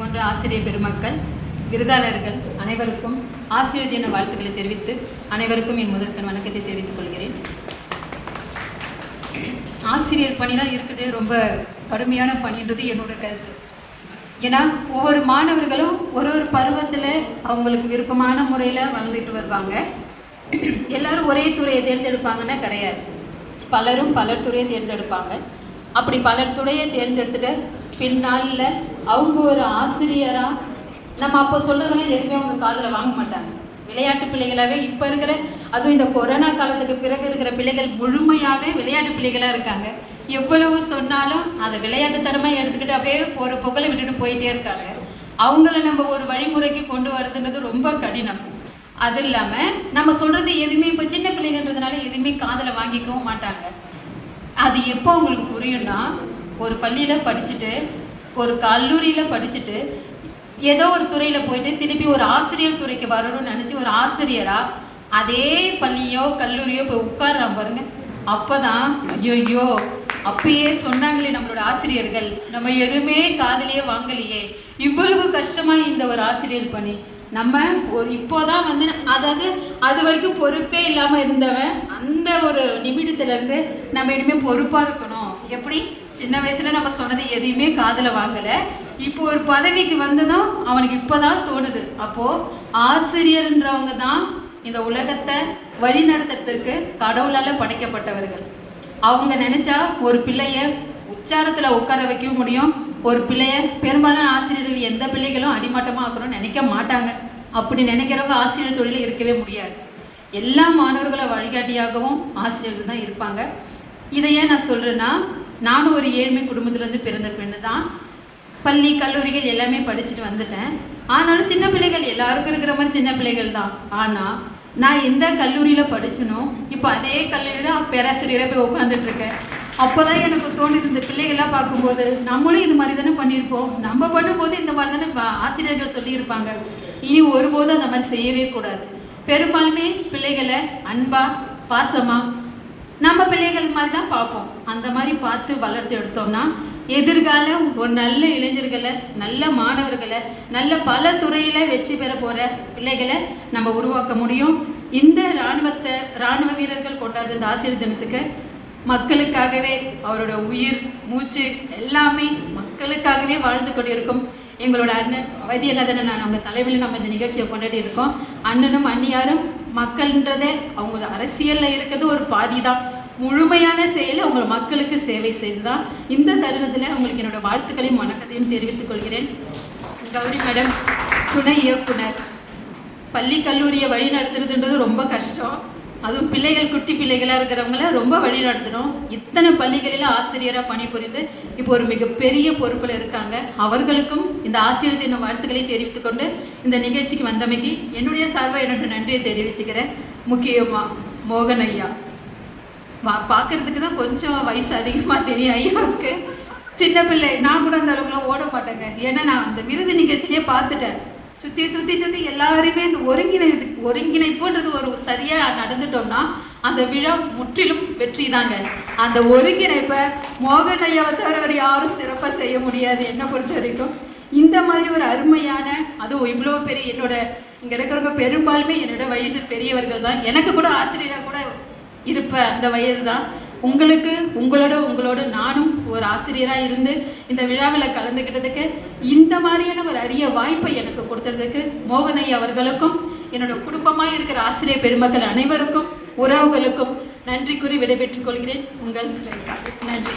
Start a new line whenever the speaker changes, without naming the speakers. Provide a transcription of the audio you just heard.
போன்ற ஆசிரியர் பெருமக்கள் விருதாளர்கள் அனைவருக்கும் ஆசிரியர் தின வாழ்த்துக்களை தெரிவித்து அனைவருக்கும் என் முதற்கண் வணக்கத்தை தெரிவித்துக் கொள்கிறேன். ஆசிரியர் பணி தான் இருக்கிறதே. ரொம்ப கடுமையான பணின்றது என்னோட கருத்து. ஏன்னா ஒவ்வொரு மாணவர்களும் ஒரு ஒரு பருவத்தில் அவங்களுக்கு விருப்பமான முறையில் வளர்ந்துட்டு வருவாங்க. எல்லாரும் ஒரே துறையை தேர்ந்தெடுப்பாங்கன்னா கிடையாது. பலரும் பலர் துறையை தேர்ந்தெடுப்பாங்க. அப்படி பலர் துறையை தேர்ந்தெடுத்துட்டு பின்னாளில் அவங்க ஒரு ஆசிரியராக நம்ம அப்போ சொல்கிறதெல்லாம் எதுவுமே அவங்க காதில் வாங்க மாட்டாங்க. விளையாட்டு பிள்ளைகளாகவே இப்போ இருக்கிற அதுவும் இந்த கொரோனா காலத்துக்கு பிறகு இருக்கிற பிள்ளைகள் முழுமையாகவே விளையாட்டு பிள்ளைகளாக இருக்காங்க. எவ்வளவு சொன்னாலும் அதை விளையாட்டுத்தனமாக எடுத்துக்கிட்டு அப்படியே போகிற புகழை விட்டுட்டு போயிட்டே இருக்காங்க. அவங்கள நம்ம ஒரு வழிமுறைக்கு கொண்டு வரதுன்றது ரொம்ப கடினம். அது இல்லாமல் நம்ம சொல்கிறது எதுவுமே இப்போ சின்ன பிள்ளைங்கன்றதுனால எதுவுமே காதில் வாங்கிக்கவும் மாட்டாங்க. அது எப்போ அவங்களுக்கு புரியும்னா ஒரு பள்ளியில் படிச்சுட்டு ஒரு கல்லூரியில் படிச்சுட்டு ஏதோ ஒரு துறையில் போயிட்டு திருப்பி ஒரு ஆசிரியர் துறைக்கு வரணும்னு நினச்சி ஒரு ஆசிரியராக அதே பள்ளியோ கல்லூரியோ போய் உட்கார்றான் பாருங்க. அப்பதான் ஐயோ அப்பயே சொன்னாங்களே நம்மளோட ஆசிரியர்கள் நம்ம எதுவுமே காதலியே வாங்கலையே. இவ்வளவு கஷ்டமாக இந்த ஒரு ஆசிரியர் பணி நம்ம ஒரு இப்போதான் வந்து அதாவது அது வரைக்கும் பொறுப்பே இல்லாமல் இருந்தவன் அந்த ஒரு நிமிடத்துலேருந்து நம்ம இனிமேல் பொறுப்பாக இருக்கணும். எப்படி? சின்ன வயசுல நம்ம சொன்னது எதையுமே காதில் வாங்கல. இப்போ ஒரு பதவிக்கு வந்ததும் அவனுக்கு இப்போதான் தோணுது. அப்போ ஆசிரியர்ன்றவங்க தான் இந்த உலகத்தை வழி நடத்துறதுக்கு கடவுளால படைக்கப்பட்டவர்கள். அவங்க நினைச்சா ஒரு பிள்ளைய உச்சாரத்துல உட்கார வைக்க முடியும். ஒரு பிள்ளைய பெரும்பாலான ஆசிரியர்கள் எந்த பிள்ளைகளும் அடிமட்டமா ஆக்கணும்னு நினைக்க மாட்டாங்க. அப்படி நினைக்கிறவங்க ஆசிரியர் தொழில இருக்கவே முடியாது. எல்லா மாணவர்களை வழிகாட்டியாகவும் ஆசிரியர்கள் தான் இருப்பாங்க. இதை ஏன் நான் சொல்றேன்னா நானும் ஒரு ஏழ்மை குடும்பத்துலேருந்து பிறந்த பெண்ணு தான் பள்ளி கல்லூரிகள் எல்லாமே படிச்சுட்டு வந்துட்டேன். ஆனாலும் சின்ன பிள்ளைகள் எல்லாருக்கும் இருக்கிற மாதிரி சின்ன பிள்ளைகள் தான். ஆனால் நான் எந்த கல்லூரியில் படிச்சனோ இப்போ அதே கல்லூரியில் பேராசிரியராக போய் உட்காந்துட்ருக்கேன் அப்போ தான் எனக்கு தோணுது இந்த பிள்ளைகள்லாம் பார்க்கும்போது நம்மளும் இது மாதிரி தானே பண்ணியிருப்போம். நம்ம பண்ணும்போது இந்த மாதிரி தானே ஆசிரியர்கள் சொல்லியிருப்பாங்க. இனி ஒருபோதும் அந்த மாதிரி செய்யவே கூடாது. பெரும்பாலுமே பிள்ளைகளை அன்பாக பாசமாக நம்ம பிள்ளைகள் மாதிரி தான் பார்ப்போம். அந்த மாதிரி பார்த்து வளர்த்து எடுத்தோம்னா எதிர்காலம் ஒரு நல்ல இளைஞர்களை நல்ல மாணவர்களை நல்ல பல துறையில் வெற்றி பெற போகிற பிள்ளைகளை நம்ம உருவாக்க முடியும். இந்த இராணுவத்தை இராணுவ வீரர்கள் கொண்டாடுற இந்த ஆசிரியர் தினத்துக்கு மக்களுக்காகவே அவரோட உயிர் மூச்சு எல்லாமே மக்களுக்காகவே வாழ்ந்து கொண்டிருக்கும். எங்களோட அண்ணன் வைத்தியநாதன் நான் அவங்க தலைமையில் நம்ம இந்த நிகழ்ச்சியை கொண்டாடி இருக்கோம். அண்ணனும் அண்ணியாரும் மக்கள்ன்றதே அவங்க அரசியலில் இருக்கிறது ஒரு பாதி தான் முழுமையான செயல் அவங்க மக்களுக்கு சேவை செய்து தான் இந்த தருணத்தில் அவங்களுக்கு என்னோட வாழ்த்துக்களையும் வணக்கத்தையும் தெரிவித்துக் கொள்கிறேன். கௌரி மேடம் துணை இயக்குனர். பள்ளி கல்லூரியை வழி நடத்துறதுன்றது ரொம்ப கஷ்டம். அதுவும் பிள்ளைகள் குட்டி பிள்ளைகளாக இருக்கிறவங்கள ரொம்ப வழி நடத்தணும் இத்தனை பள்ளிகளில் ஆசிரியராக பணிபுரிந்து இப்போ ஒரு மிகப்பெரிய பொறுப்பில் இருக்காங்க. அவர்களுக்கும் இந்த ஆசிரியர் தின வாழ்த்துக்களை தெரிவித்துக்கொண்டு இந்த நிகழ்ச்சிக்கு வந்தமைக்கு என்னுடைய சார்பாக என்னோட நன்றியை தெரிவிச்சுக்கிறேன். முக்கியமாக மோகன் ஐயா. வா பார்க்கறதுக்கு தான் கொஞ்சம் வயசு அதிகமாக தெரியும் ஐயாவுக்கு சின்ன பிள்ளை நான் கூட அந்த அளவுக்குலாம் ஓட மாட்டேங்க. ஏன்னா நான் அந்த விருது நிகழ்ச்சியிலே பார்த்துட்டேன். சுற்றி சுற்றி சுற்றி எல்லாருமே இந்த ஒருங்கிணை ஒருங்கிணைப்புன்றது ஒரு சரியாக நடந்துட்டோம்னா அந்த விழா முற்றிலும் வெற்றி தாங்க. அந்த ஒருங்கிணைப்பை மோகன் ஐயாவை தவிர வேறு யாரும் சிறப்பாக செய்ய முடியாது. என்னை பொறுத்த வரைக்கும் இந்த மாதிரி ஒரு அருமையான அதுவும் இவ்வளோ பெரிய என்னோட இங்கே இருக்கிறவங்க பெரும்பாலுமே என்னோட வயது பெரியவர்கள் தான். எனக்கு கூட ஆசிரியராக கூட இருப்ப அந்த வயது தான். உங்களுக்கு உங்களோட உங்களோட நானும் ஒரு ஆசிரியராக இருந்து இந்த விழாவில் கலந்துக்கிட்டதுக்கு இந்த மாதிரியான ஒரு அரிய வாய்ப்பை எனக்கு கொடுத்ததுக்கு மோகனை அவர்களுக்கும் என்னோட குடும்பமாக இருக்கிற ஆசிரியர் பெருமக்கள் அனைவருக்கும் உறவுகளுக்கும் நன்றி கூறி விடைபெற்றுக் கொள்கிறேன். உங்கள் நன்றி.